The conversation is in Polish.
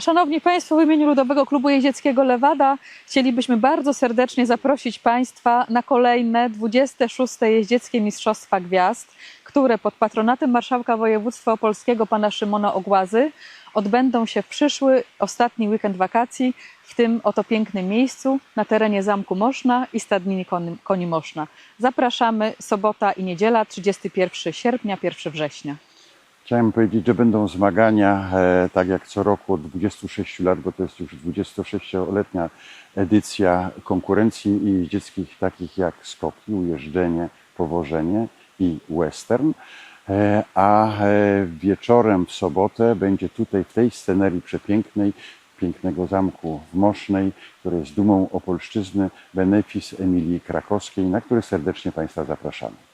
Szanowni Państwo, w imieniu Ludowego Klubu Jeździeckiego Lewada chcielibyśmy bardzo serdecznie zaprosić Państwa na kolejne 26. Jeździeckie Mistrzostwa Gwiazd, które pod patronatem Marszałka Województwa Opolskiego pana Szymona Ogłazy odbędą się w przyszły, ostatni weekend wakacji w tym oto pięknym miejscu na terenie Zamku Moszna i Stadniny Koni, Moszna. Zapraszamy sobota i niedziela 31 sierpnia, 1 września. Chciałem powiedzieć, że będą zmagania, e, tak jak co roku od 26 lat, bo to jest już 26-letnia edycja konkurencji jeździeckich takich jak skoki, ujeżdżenie, powożenie i western. E, A e, wieczorem w sobotę będzie tutaj w tej scenerii przepięknej, pięknego zamku w Mosznej, który jest dumą Opolszczyzny, benefis Emilii Krakowskiej, na który serdecznie Państwa zapraszamy.